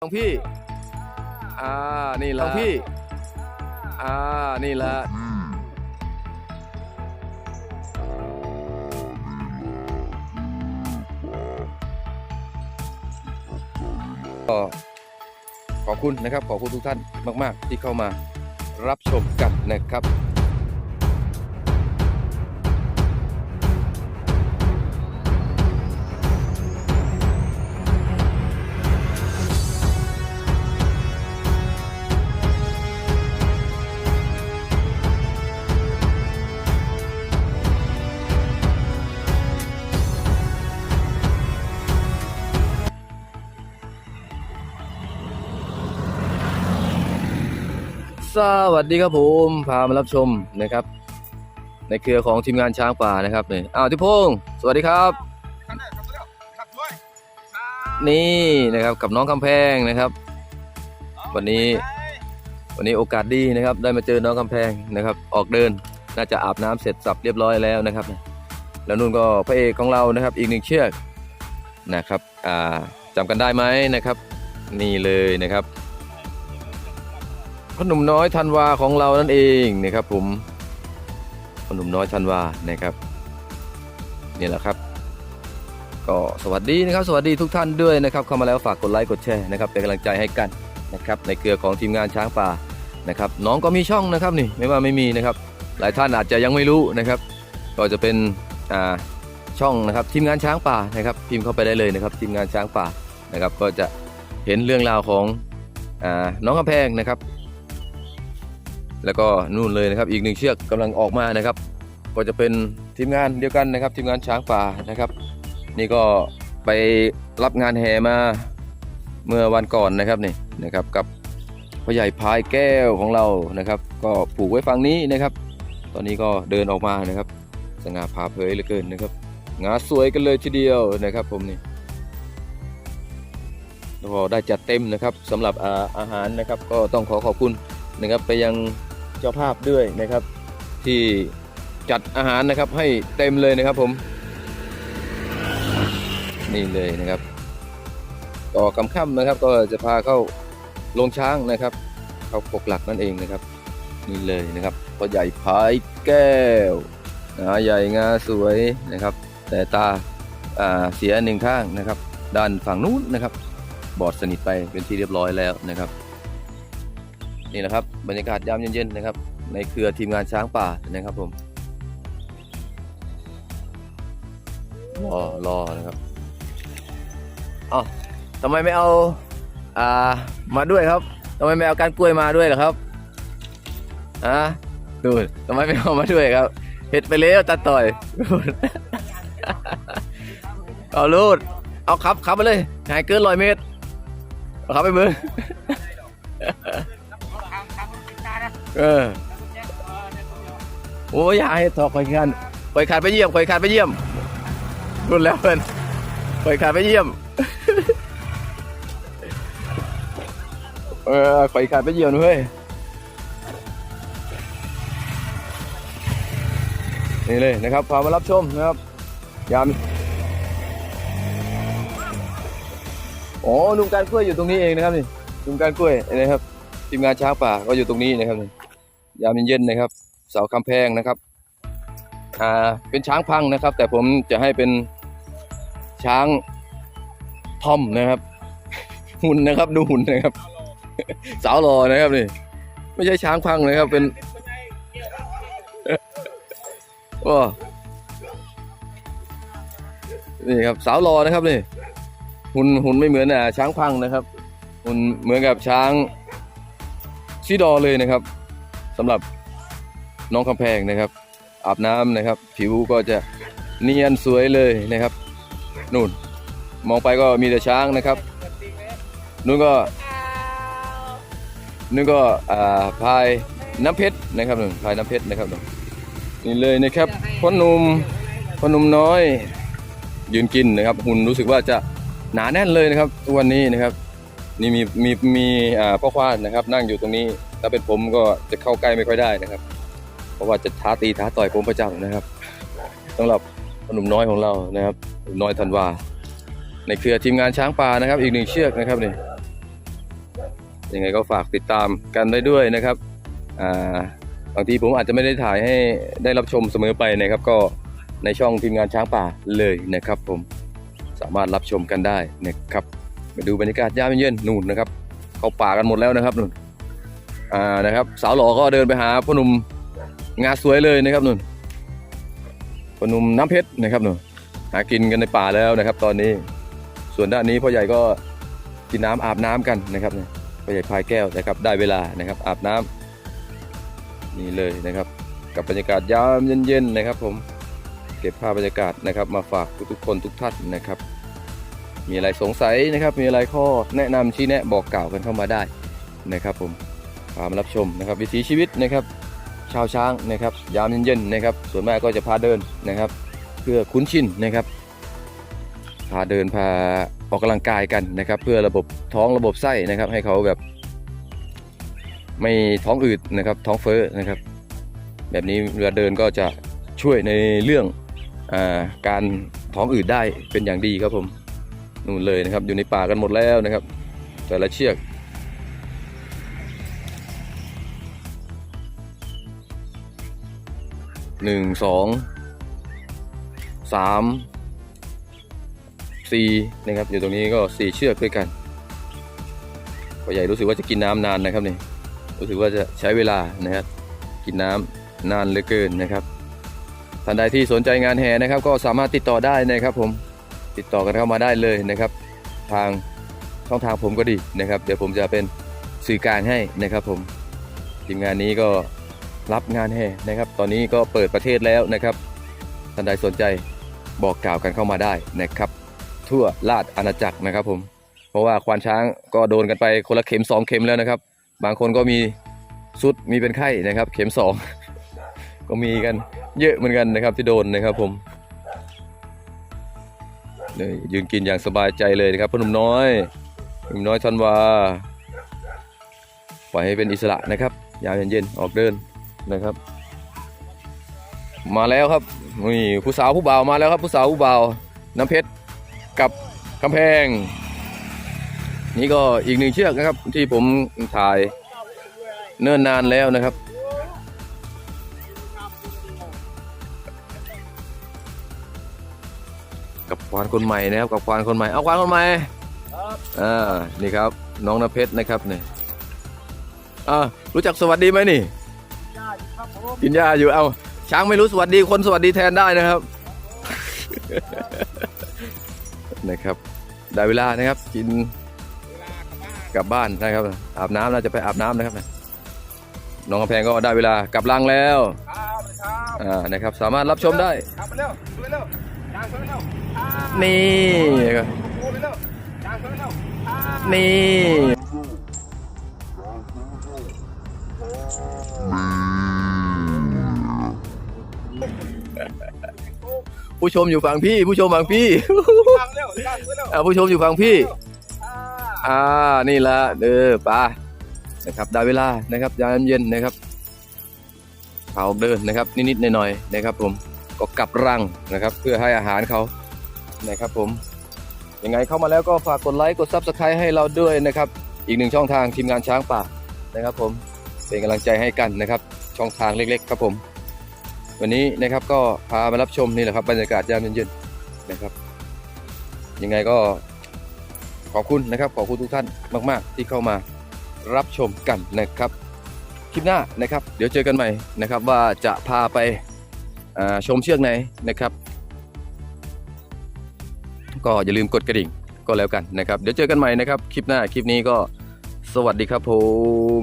หลวงพี่ อ่า นี่แหละหลวงพี่ อ่า นี่แหละ ก็ขอบคุณนะครับ ขอบคุณทุกท่านมาก ๆ ที่เข้ามารับชมกันนะครับ สวัสดีครับผมพามารับชมนะครับ ในเครือของทีมงานช้างป่านะครับนี่อ้าวทิพงศ์สวัสดีครับ นี่นะครับกับน้องคำแพงนะครับ วันนี้วันนี้โอกาสดีนะครับ ได้มาเจอน้องคำแพงนะครับ ออกเดินน่าจะอาบน้ำเสร็จสับเรียบร้อยแล้วนะครับ แล้วนุ่นก็พระเอกของเรานะครับ อีกหนึ่งเชือกนะครับอ่าจำกันได้ไหมนะครับ นี่เลยนะครับ ขนมน้อยธันวาของเรานั่นเองนะครับผมขนมน้อยธันวานะครับนี่แหละครับก็สวัสดีนะครับ สวัสดีทุกท่านด้วยนะครับเข้ามาแล้วฝากกดไลค์กดแชร์นะครับเป็นกำลังใจให้กันนะครับในเครือของทีมงานช้างป่านะครับน้องก็มีช่องนะครับนี่ไม่ว่าไม่มีนะครับ หลายท่านอาจจะยังไม่รู้นะครับ ก็จะเป็นอ่าช่องนะครับทีมงานช้างป่านะครับ พิมพ์เข้าไปได้เลยนะครับ ทีมงานช้างป่านะครับ ก็จะเห็นเรื่องราวของอ่าน้องกำแพงนะครับ แล้วก็นู่นเลยนะครับ อีกหนึ่งเชือกกำลังออกมานะครับ ก็จะเป็นทีมงานเดียวกันนะครับ ทีมงานช้างป่านะครับ นี่ก็ไปรับงานแห่มาเมื่อวันก่อนนะครับนี่นะครับกับพ่อใหญ่พายแก้วของเรานะครับ ก็ผูกไว้ฝั่งนี้นะครับ ตอนนี้ก็เดินออกมานะครับสง่าผ่าเผยเหลือเกินนะครับงาสวยกันเลยทีเดียวนะครับ ผมนี่ก็ได้จัดเต็มนะครับสำหรับอาอาหารนะครับ ก็ต้องขอขอบคุณนะครับไปยัง เจ้าภาพด้วยนะครับ ที่จัดอาหารนะครับให้เต็มเลยนะครับผม นี่เลยนะครับ ต่อกำค่ำนะครับ ก็จะพาเข้าลงช้างนะครับ เข้าปกหลักนั่นเองนะครับ นี่เลยนะครับพอใหญ่พายแก้วงาใหญ่งาสวยนะครับ แต่ตาอ่าเสียหนึ่งข้างนะครับ ด้านฝั่งนู้นนะครับ บอดสนิทไปเป็นที่เรียบร้อยแล้วนะครับ นี่แหละครับบรรยากาศยามเย็นๆนะครับ ในเครือทีมงานช้างป่านะครับผมรอรอนะครับอ๋อทำไมไม่เอาอ่ามาด้วยครับทำไมไม่เอาการกล้วยมาด้วยล่ะครับอะดูทำไมไม่เอามาด้วยครับเห็ดไปแล้วตัดต่อยเอาลูดเอาขับขับไปเลยหายเกินร้อยเมตรเอาขับไปมือ เออ โอ้ยอยาให้ถอกคอยกันคอยขาดไปเยี่ยมคอยขาดไปเยี่ยมรุนแล้วเพื่อนคอยขาดไปเยี่ยม เออคอยขาดไปเยี่ยมด้วยนี่เลยนะครับพามารับชมนะครับยามอ๋อลุงการกล้วยอยู่ตรงนี้เองนะครับนี่ลุงการกล้วยนะครับทีมงานช้างป่าก็อยู่ตรงนี้นะครับนี่ ยามเย็นๆนะครับ เสาคำแพงนะครับอ่าเป็นช้างพังนะครับ แต่ผมจะให้เป็นช้างทอมนะครับ หุ่นนะครับดูหุ่นนะครับ สาวหล่อนะครับนี่ ไม่ใช่ช้างพังนะครับเป็นโอ้นี่ครับสาวหล่อนะครับนี่หุ่นหุ่นไม่เหมือนอ่าช้างพังนะครับหุ่นเหมือนกับช้างซีดอเลยนะครับ สำหรับน้องคำแพงนะครับ อาบน้ำนะครับ ผิวก็จะเนียนสวยเลยนะครับนู่นมองไปก็มีแต่ช้างนะครับนู่นก็นู่นก็อ่าพายน้ำเพชรนะครับนู่นพายน้ำเพชรนะครับนู่นนี่เลยนะครับพ่อหนุ่มพ่อหนุ่มน้อย ยืนกินนะครับหุ่นรู้สึกว่าจะหนาแน่นเลยนะครับทุกวันนี้นะครับ นี่มีมีมีอ่าพ่อควานนะครับ นั่งอยู่ตรงนี้ถ้าเป็นผมก็จะเข้าใกล้ไม่ค่อยได้นะครับ เพราะว่าจะท้าตีท้าต่อยผมประจำนะครับสำหรับหนุ่มน้อยของเรานะครับหนุ่มน้อยธันวา ในเครือทีมงานช้างป่านะครับ อีกหนึ่งเชือกนะครับนี่ยังไงก็ฝากติดตามกันได้ด้วยนะครับอ่าบางทีผมอาจจะไม่ได้ถ่ายให้ได้รับชมเสมอไปนะครับ ก็ในช่องทีมงานช้างป่าเลยนะครับผมสามารถรับชมกันได้นะครับมาดูบรรยากาศยามเย็นๆนู่นนะครับ เข้าป่ากันหมดแล้วนะครับนู่น อ่านะครับ สาวหล่อก็เดินไปหาพ่อหนุ่มงาสวยเลยนะครับนู่นพ่อหนุ่มน้ำเพชรนะครับนู่นหากินกันในป่าแล้วนะครับ ตอนนี้ส่วนด้านนี้พ่อใหญ่ก็กินน้ำอาบน้ำกันนะครับเนี่ยพ่อใหญ่พายแก้วนะครับได้เวลานะครับอาบน้ำนี่เลยนะครับ กับบรรยากาศยามเย็นๆนะครับ ผมเก็บภาพบรรยากาศนะครับ มาฝากทุกๆคนทุกท่านนะครับ มีอะไรสงสัยนะครับ มีอะไรข้อแนะนำชี้แนะบอกกล่าวกันเข้ามาได้นะครับผม พามารับชมนะครับวิถีชีวิตนะครับ ชาวช้างนะครับ ยามเย็นๆนะครับ ส่วนมากก็จะพาเดินนะครับ เพื่อคุ้นชินนะครับ พาเดินพาออกกำลังกายกันนะครับ เพื่อระบบท้องระบบไส้นะครับ ให้เขาแบบไม่ท้องอืดนะครับ ท้องเฟ้อนะครับ แบบนี้เวลาเดินก็จะช่วยในเรื่องอการท้องอืดได้เป็นอย่างดีครับผมนู่นเลยนะครับ อยู่ในป่ากันหมดแล้วนะครับ แต่ละเชือก หนึ่งสองสามสี่นะครับอยู่ตรงนี้ก็สี่เชือกด้วยกันพ่อใหญ่รู้สึกว่าจะกินน้ำนานนะครับนี่รู้สึกว่าจะใช้เวลานะครับกินน้ำนานเหลือเกินนะครับท่านใดที่สนใจงานแห่นะครับ ก็สามารถติดต่อได้นะครับ ผมติดต่อกันเข้ามาได้เลยนะครับ ทางช่องทางผมก็ดีนะครับ เดี๋ยวผมจะเป็นสื่อกลางให้นะครับ ผมทีมงานนี้ก็ รับงานแห่นะครับ ตอนนี้ก็เปิดประเทศแล้วนะครับท่านใดสนใจบอกกล่าวกันเข้ามาได้นะครับ ทั่วลาดอาณาจักรนะครับผม เพราะว่าควานช้างก็โดนกันไปคนละเข็มสองเข็มแล้วนะครับ บางคนก็มีสุดมีเป็นไข้นะครับ เข็มสองก็มีกันเยอะเหมือนกันนะครับที่โดนนะครับผมเลยยืนกินอย่างสบายใจเลยนะครับพ่อหนุ่มน้อยหนุ่มน้อยทันวาปล่อยให้เป็นอิสระนะครับ ยามเย็นๆออกเดิน นะครับ มาแล้วครับนี่ผู้สาวผู้บ่าวมาแล้วครับ ผู้สาวผู้บ่าวน้ำเพชรกับกำแพง นี่ก็อีกหนึ่งเชือกนะครับ ที่ผมถ่ายเนิ่นนานแล้วนะครับ กับควานคนใหม่นะครับกับควานคนใหม่เอาควานคนใหม่อ่านี่ครับ น้องน้ำเพชรนะครับเนี่ยอ่ารู้จักสวัสดีไหมนี่ กินหญ้าอยู่เอาช้างไม่รู้สวัสดีคนสวัสดีแทนได้นะครับ นะครับได้เวลานะครับ กินกลับบ้านนะครับ อาบน้ำน่าจะไปอาบน้ำนะครับน้องกำแพงก็ได้เวลากลับรังแล้วครับครับอ่านะครับ สามารถรับชมได้ครับเร็วดูเร็วจางเร็วเร็วอ่านี่ครับดูเร็วจางเร็วเร็วอ่านี่ ผู้ชมอยู่ฝั่งพี่ ผู้ชมฝั่งพี่จางเร็วจางเร็วอ่าผู้ชมอยู่ฝั่งพี่อ่าอ่านี่ละเออปลานะครับได้เวลานะครับยามเย็นนะครับเผาเดินนะครับ นิดๆหน่อยๆนะครับ ผมก็กลับรังนะครับ เพื่อให้อาหารเขานะครับ ผมยังไงเข้ามาแล้วก็ฝากกดไลค์กดซับสไครต์ให้เราด้วยนะครับ อีกหนึ่งช่องทางทีมงานช้างป่านะครับ ผมเป็นกำลังใจให้กันนะครับ ช่องทางเล็ก ๆ ครับผม วันนี้นะครับก็พามารับชมนี่แหละครับบรรยากาศยามเย็นๆนะครับ ยังไงก็ขอบคุณนะครับขอบคุณทุกท่านมาก ๆ ที่เข้ามารับชมกันนะครับ คลิปหน้านะครับ เดี๋ยวเจอกันใหม่นะครับ ว่าจะพาไปชมเชือกไหนนะครับ ก็อย่าลืมกดกระดิ่งก็แล้วกันนะครับ เดี๋ยวเจอกันใหม่นะครับ คลิปหน้าคลิปนี้ก็สวัสดีครับผม